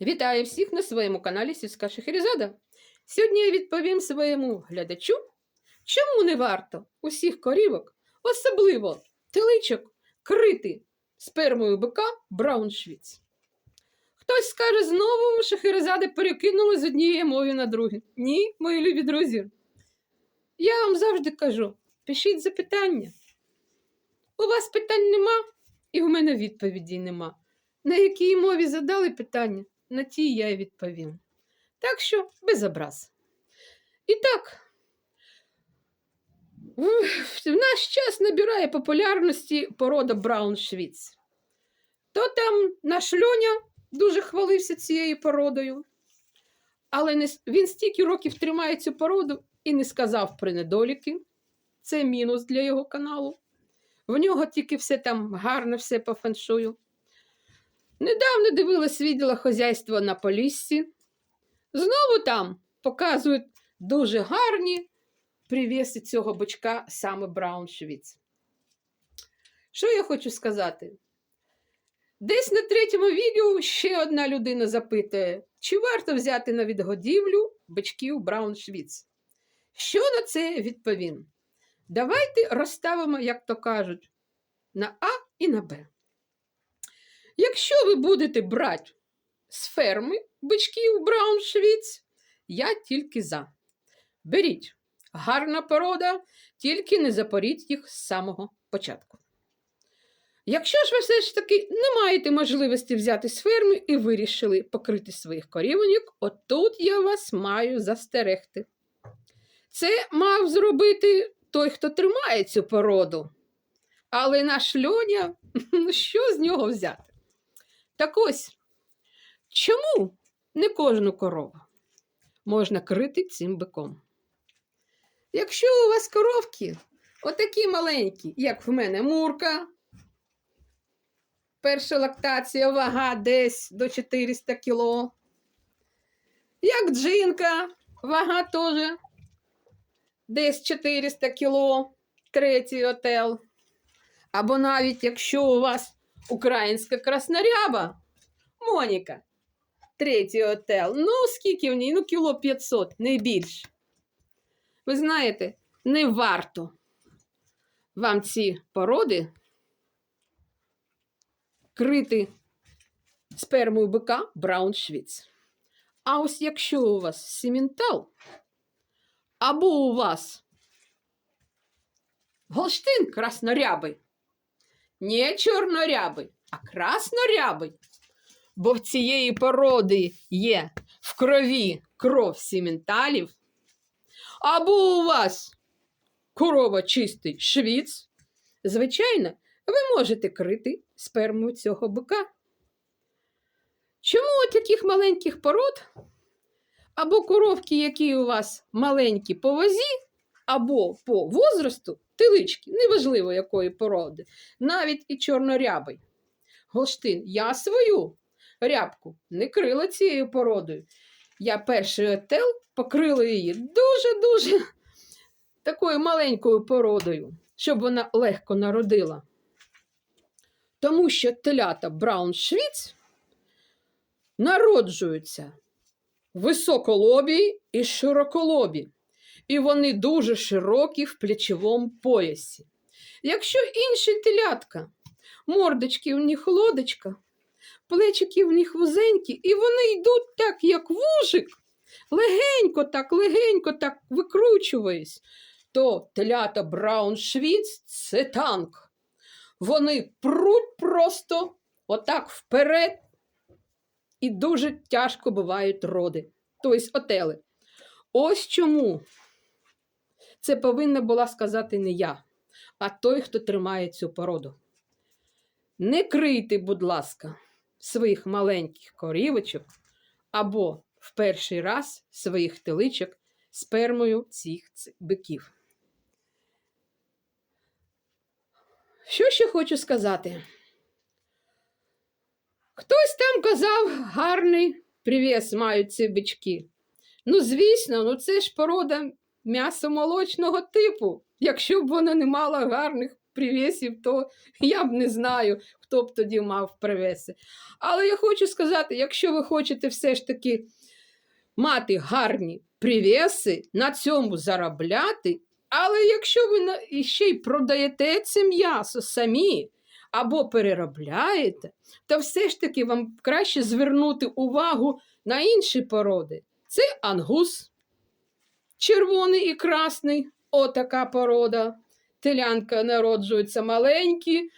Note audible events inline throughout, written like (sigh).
Вітаю всіх на своєму каналі Сільська Шахерезада. Сьогодні я відповім своєму глядачу, чому не варто усіх корівок, особливо теличок, крити спермою бика Брауншвіц. Хтось скаже, знову шахерезади перекинули з однієї мови на другу. Ні, мої любі друзі. Я вам завжди кажу: пишіть запитання. У вас питань нема, і у мене відповіді нема. На якій мові задали питання, на тій я й відповім. Так що без образ. І так, в наш час набирає популярності порода Брауншвіц. То там наш Льоня дуже хвалився цією породою, але він стільки років тримає цю породу і не сказав про недоліки. Це мінус для його каналу. В нього тільки все там гарно, все по феншую. Недавно дивилась відділа хозяйства на Поліссі. Знову там показують дуже гарні привіси цього бичка саме Брауншвіц. Що я хочу сказати? Десь на третьому відео ще одна людина запитує, чи варто взяти на відгодівлю бичків Брауншвіц. Що на це відповім? Давайте розставимо, як то кажуть, на А і на Б. Якщо ви будете брати з ферми бичків Брауншвіц, я тільки за. Беріть гарна порода, тільки не запоріть їх з самого початку. Якщо ж ви все ж таки не маєте можливості взяти з ферми і вирішили покрити своїх корівоньок, отут я вас маю застерегти. Це мав зробити той, хто тримає цю породу. Але наш льоня, (laughs) ну що з нього взяти? Так ось, чому не кожну корову можна крити цим биком? Якщо у вас коровки отакі маленькі, як в мене мурка, перша лактація, вага десь до 400 кіло, як джинка, вага теж десь 400 кіло, третій отел. Або навіть якщо у вас українська красноряба, Моніка, третій отел. Ну, скільки в ній? Ну, кіло 500, не більше. Ви знаєте, не варто вам ці породи крити спермою бика Брауншвіц. А ось якщо у вас сіментал, або у вас Голштин краснорябий, не чорнорябий, а краснорябий, бо в цієї породи є в крові кров сіменталів, або у вас корова чистий швіц, звичайно, ви можете крити сперму цього бика. Чому у таких маленьких пород, або коровки, які у вас маленькі по вазі, або по возрасту, телички, неважливо якої породи, навіть і чорнорябий. Голштин, я свою рябку не крила цією породою. Я перший отел покрила її дуже-дуже такою маленькою породою, щоб вона легко народила. Тому що телята Брауншвіц народжуються високолобі і широколобі, і вони дуже широкі в плечовому поясі. Якщо інші телятка, мордочки в них лодочка, плечики в них вузенькі, і вони йдуть так, як вужик, легенько так, легенько так викручуючись, то телята Брауншвіц – це танк. Вони пруть просто отак вперед, і дуже тяжко бувають роди, тобто отели. Ось чому це повинна була сказати не я, а той, хто тримає цю породу. Не крийте, будь ласка, своїх маленьких корівочок або в перший раз своїх теличок спермою цих биків. Що ще хочу сказати? Хтось там казав, гарний привіс мають ці бички. Ну, звісно, ну це ж порода м'ясомолочного типу. Якщо б вона не мала гарних привесів, то я б не знаю, хто б тоді мав привеси. Але я хочу сказати, якщо ви хочете все ж таки мати гарні привеси, на цьому заробляти, але якщо ви ще й продаєте це м'ясо самі або переробляєте, то все ж таки вам краще звернути увагу на інші породи. Це ангус, червоний і красний, отака порода. Телянка народжуються маленькі,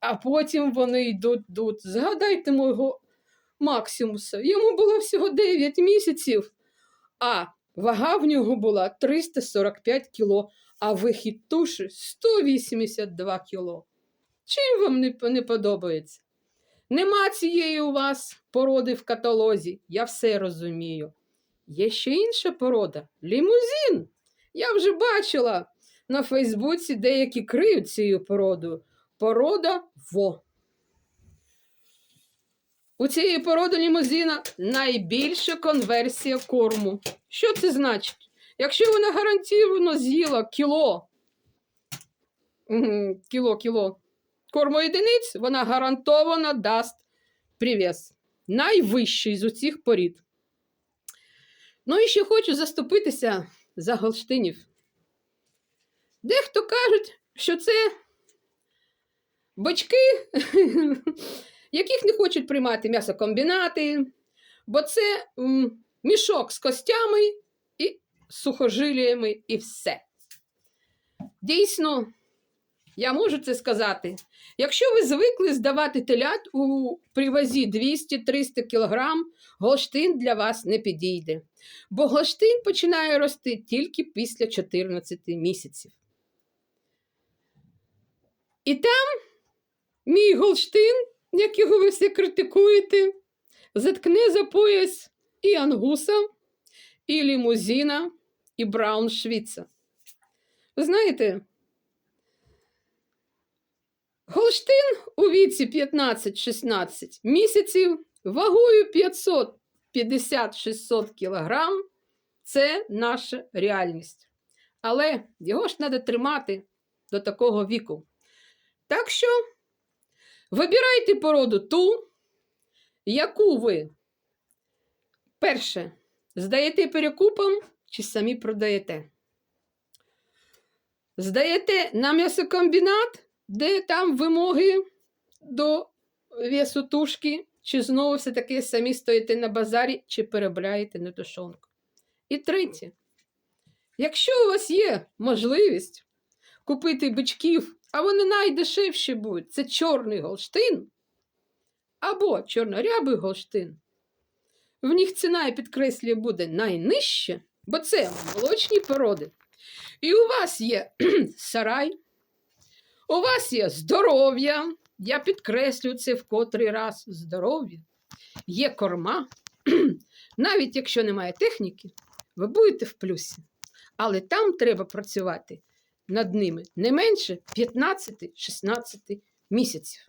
а потім вони йдуть. йдуть. Згадайте мого Максимуса. Йому було всього 9 місяців, а вага в нього була 345 кіло, а вихід туші 182 кіло. Чим вам не, не подобається? Нема цієї у вас породи в каталозі, я все розумію. Є ще інша порода лімузин. Я вже бачила на Фейсбуці деякі криють цією породою. Порода во. У цієї породи лімузина найбільша конверсія корму. Що це значить? Якщо вона гарантовано з'їла кіло, кіло, кіло корму одиниць, вона гарантовано дасть привіз. Найвищий з усіх порід. Ну і ще хочу заступитися за голштинів. Дехто кажуть, що це бочки, (laughs) яких не хочуть приймати м'ясокомбінати, бо це мішок з костями і сухожиліями, і все. Дійсно, я можу це сказати. Якщо ви звикли здавати телят у привозі 200-300 кг, голштин для вас не підійде. Бо голштин починає рости тільки після 14 місяців. І там мій голштин, якого ви все критикуєте, заткне за пояс і ангуса, і лімузина, і брауншвіца. Ви знаєте, Голштин у віці 15-16 місяців вагою 550-600 кілограм це наша реальність. Але його ж треба тримати до такого віку. Так що вибирайте породу ту, яку ви перше здаєте перекупом чи самі продаєте. Здаєте на м'ясокомбінат, де там вимоги до весу тушки, чи знову все таки самі стоїте на базарі, чи перебираєте на тушонку. І третє. Якщо у вас є можливість купити бичків, а вони найдешевші будуть, це чорний голштин або чорнорябий голштин, в них ціна, я підкреслюю, буде найнижча, бо це молочні породи. І у вас є (clears throat) сарай, у вас є здоров'я, я підкреслю це в котрий раз здоров'я, є корма. (clears throat) Навіть якщо немає техніки, ви будете в плюсі. Але там треба працювати над ними не менше 15-16 місяців.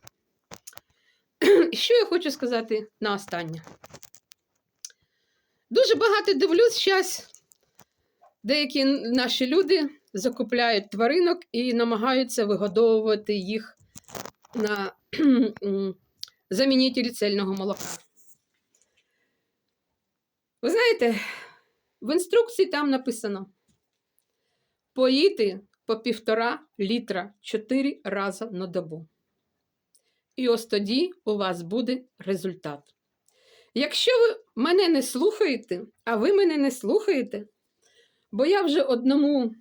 (clears throat) Що я хочу сказати на останнє? Дуже багато дивлюсь зараз, деякі наші люди закупляють тваринок і намагаються вигодовувати їх на (clears throat) м, замінителі цельного молока. Ви знаєте, в інструкції там написано поїти по півтора літра 4 рази на добу. І ось тоді у вас буде результат. Якщо ви мене не слухаєте, а ви мене не слухаєте, бо я вже одному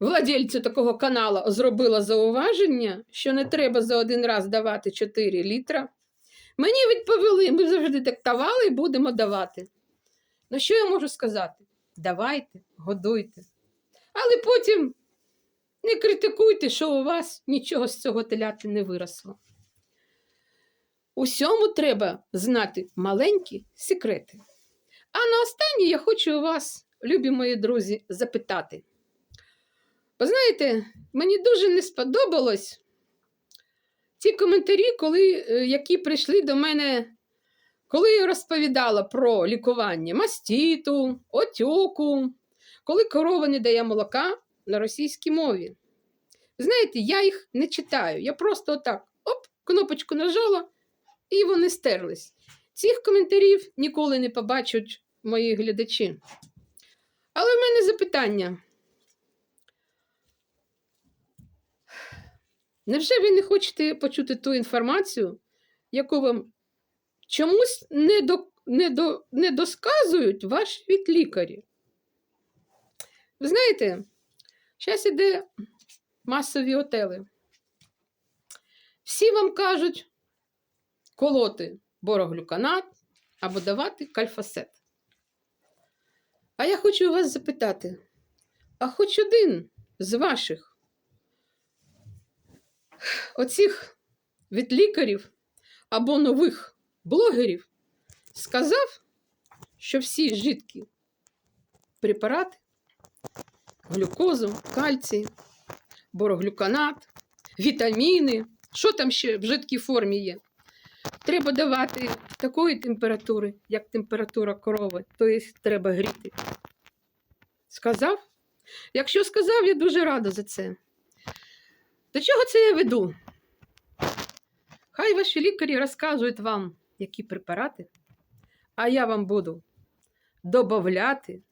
владельцю такого каналу зробила зауваження, що не треба за один раз давати 4 літра. Мені відповіли, ми завжди диктували і будемо давати. Ну, що я можу сказати? Давайте, годуйте. Але потім не критикуйте, що у вас нічого з цього теляти не виросло. Усьому треба знати маленькі секрети. А на останнє я хочу у вас, любі мої друзі, запитати. Ви знаєте, мені дуже не сподобалось ті коментарі, коли, е, які прийшли до мене, коли я розповідала про лікування мастіту, отьоку, коли корова не дає молока на російській мові. Знаєте, я їх не читаю. Я просто отак оп, кнопочку нажала, і вони стерлись. Цих коментарів ніколи не побачать мої глядачі. Але в мене запитання. Невже ви не хочете почути ту інформацію, яку вам чомусь не, до, не, до, не досказують ваші від лікарі? Ви знаєте, зараз іде масові отели. Всі вам кажуть колоти бороглюканат або давати кальфасет. А я хочу вас запитати: а хоч один з ваших оцих від лікарів або нових блогерів сказав, що всі жидкі препарати, глюкозу, кальцій, бороглюканат, вітаміни, що там ще в жидкій формі є, треба давати такої температури, як температура корови, тобто треба гріти. Сказав? Якщо сказав, я дуже рада за це. До чого це я веду? Хай ваші лікарі розказують вам, які препарати, а я вам буду додавати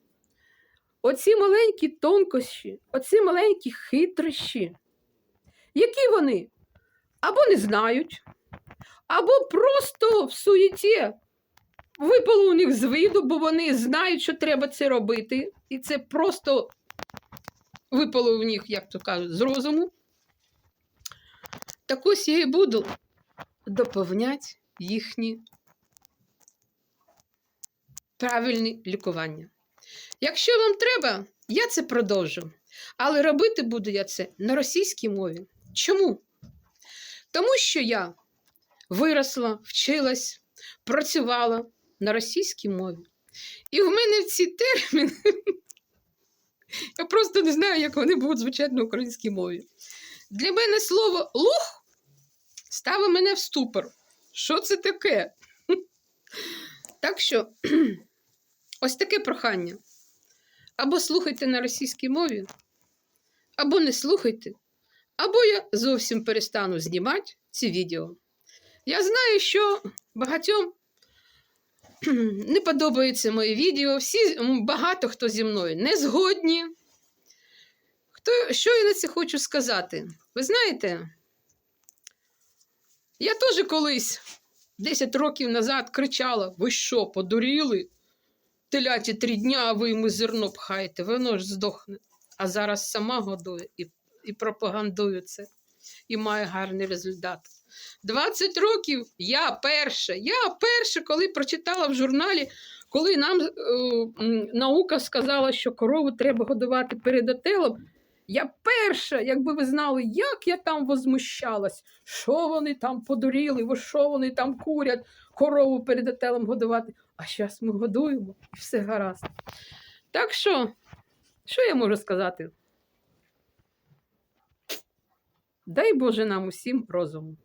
оці маленькі тонкощі, оці маленькі хитрощі, які вони або не знають, або просто в суєті випало у них з виду, бо вони знають, що треба це робити, і це просто випало в них, як то кажуть, з розуму. Так ось я і буду доповняти їхні правильні лікування. Якщо вам треба, я це продовжу. Але робити буду я це на російській мові. Чому? Тому що я виросла, вчилась, працювала на російській мові. І в мене ці терміни, (laughs) я просто не знаю, як вони будуть звучати на українській мові. Для мене слово лух ставить мене в ступор. Що це таке? (laughs) Так що, (clears throat) ось таке прохання. Або слухайте на російській мові, або не слухайте, або я зовсім перестану знімати ці відео. Я знаю, що багатьом (clears throat) не подобаються мої відео. Всі, багато хто зі мною не згодні. Хто, що я на це хочу сказати? Ви знаєте, я теж колись 10 років назад кричала: ви що, подуріли? Теляті три дня, а ви йому зерно пхаєте, воно ж здохне. А зараз сама годує і, і пропагандую це, і має гарний результат. 20 років я перша, я перша, коли прочитала в журналі, коли нам е, наука сказала, що корову треба годувати перед отелом. Я перша, якби ви знали, як я там возмущалась, що вони там подуріли, що вони там курять, корову перед отелем годувати. А зараз ми годуємо і все гаразд. Так що, що я можу сказати? Дай Боже нам усім розуму.